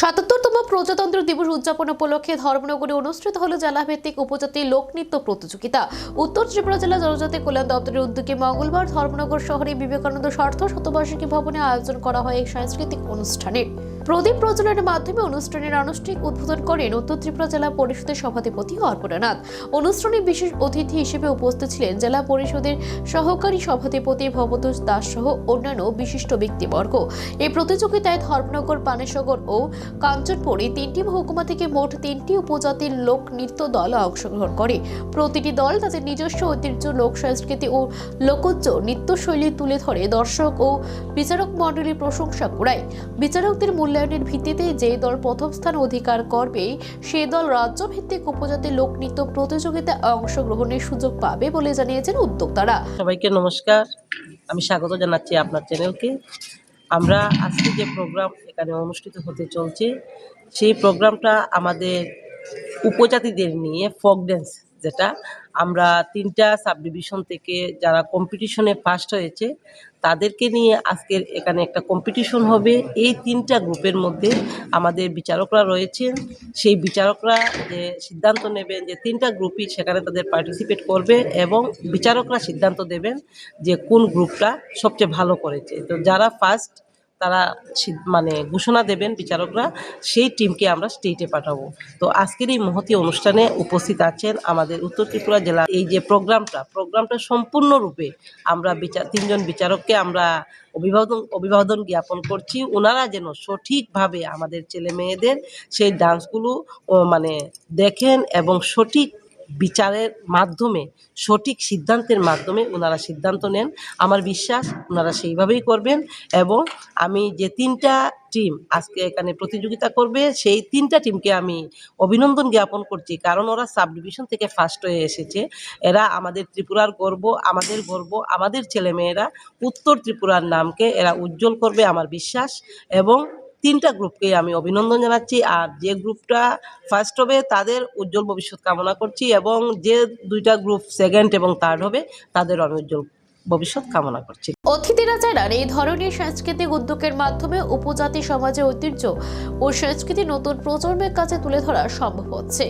সাতাত্তরতম প্রজাতন্ত্র দিবস উদযাপন উপলক্ষে ধর্মনগরে অনুষ্ঠিত হল জেলাভিত্তিক উপজাতি লোকনৃত্য প্রতিযোগিতা। উত্তর ত্রিপুরা জেলা জনজাতি কল্যাণ দপ্তরের উদ্যোগে মঙ্গলবার ধর্মনগর শহরে বিবেকানন্দ স্বার্থ শতবার্ষিকী ভবনে আয়োজন করা হয় এই সাংস্কৃতিক অনুষ্ঠানের প্রদীপ প্রজ্বলনের মাধ্যমে অনুষ্ঠানের আনুষ্ঠানিক উদ্বোধন করেন উত্তর ত্রিপুরা জেলা পরিষদের সভাধিপতি অর্পণানাথ। অনুষ্ঠানে বিশেষ অতিথি হিসেবে উপস্থিত ছিলেন জেলা পরিষদের সহকারী সভাধিপতি ভবতোষ দাস সহ অন্যান্য বিশিষ্ট ব্যক্তিবর্গ। এই প্রতিযোগিতায় ধর্মনগর, পানেশগর ও কাঞ্চনপুর এই তিনটি মহকুমা থেকে মোট তিনটি উপজাতির লোক নৃত্য দল অংশগ্রহণ করে। প্রতিটি দল তাদের নিজস্ব ঐতিহ্য, লোক সংস্কৃতি ও লোকজ নৃত্যশৈলী তুলে ধরে। দর্শক ও বিচারক মণ্ডলীর প্রশংসা কুড়ায়। বিচারকদের মূল্যায়নের ভিত্তিতে যে দল প্রথম স্থান অধিকার করবে, সেই দল রাজ্য ভিত্তিক উপজাতি লোকনৃত্য প্রতিযোগিতায় অংশগ্রহণের সুযোগ পাবে বলে জানিয়েছেন উদ্যোক্তারা। সবাইকে নমস্কার। আমি স্বাগত জানাচ্ছি আপনার চ্যানেলকে। আমরা আজকে যে প্রোগ্রাম এখানে অনুষ্ঠিত হতে চলছে, সেই প্রোগ্রামটা আমাদের উপজাতিদের নিয়ে ফক ড্যান্স যেটা আমরা তিনটা সাব ডিভিশন থেকে যারা কম্পিটিশনে ফার্স্ট হয়েছে, তাদেরকে নিয়ে আজকের এখানে একটা কম্পিটিশন হবে। এই তিনটা গ্রুপের মধ্যে আমাদের বিচারকরা রয়েছেন। সেই বিচারকরা যে সিদ্ধান্ত নেবেন যে তিনটা গ্রুপই সেখানে তাদের পার্টিসিপেট করবে এবং বিচারকরা সিদ্ধান্ত দেবেন যে কোন গ্রুপটা সবচেয়ে ভালো করেছে। তো যারা ফার্স্ট তারা মানে ঘোষণা দেবেন বিচারকরা, সেই টিমকে আমরা স্টেটে পাঠাবো। তো আজকের এই মহতি অনুষ্ঠানে উপস্থিত আছেন আমাদের উত্তর ত্রিপুরা জেলা এই যে প্রোগ্রামটা প্রোগ্রামটা সম্পূর্ণরূপে আমরা বিচার তিনজন বিচারককে আমরা অভিবাদন অভিবাদন জ্ঞাপন করছি। ওনারা যেন সঠিকভাবে আমাদের ছেলে মেয়েদের সেই ডান্সগুলো মানে দেখেন এবং সঠিক বিচারের মাধ্যমে, সঠিক সিদ্ধান্তের মাধ্যমে ওনারা সিদ্ধান্ত নেন। আমার বিশ্বাস ওনারা সেইভাবেই করবেন এবং আমি যে তিনটা টিম আজকে এখানে প্রতিযোগিতা করবে, সেই তিনটা টিমকে আমি অভিনন্দন জ্ঞাপন করছি। কারণ ওরা সাব ডিভিশন থেকে ফার্স্ট হয়ে এসেছে। এরা আমাদের ত্রিপুরার গর্ব, আমাদের গর্ব, আমাদের ছেলেমেয়েরা উত্তর ত্রিপুরার নামকে এরা উজ্জ্বল করবে আমার বিশ্বাস এবং তিনটা গ্রুপকেই আমি অভিনন্দন জানাচ্ছি। আর যে গ্রুপটা ফার্স্ট হবে, তাদের উজ্জ্বল ভবিষ্যৎ কামনা করছি এবং যে দুইটা গ্রুপ সেকেন্ড এবং থার্ড হবে, তাদের আমি উজ্জ্বল ভবিষ্যৎ কামনা করছি। অতিথিরা জানান, এই ধরনের সাংস্কৃতিক উদ্যোগের মাধ্যমে উপজাতি সমাজের ঐতিহ্য ও সংস্কৃতি নতুন প্রজন্মের কাছে তুলে ধরা সম্ভব হচ্ছে।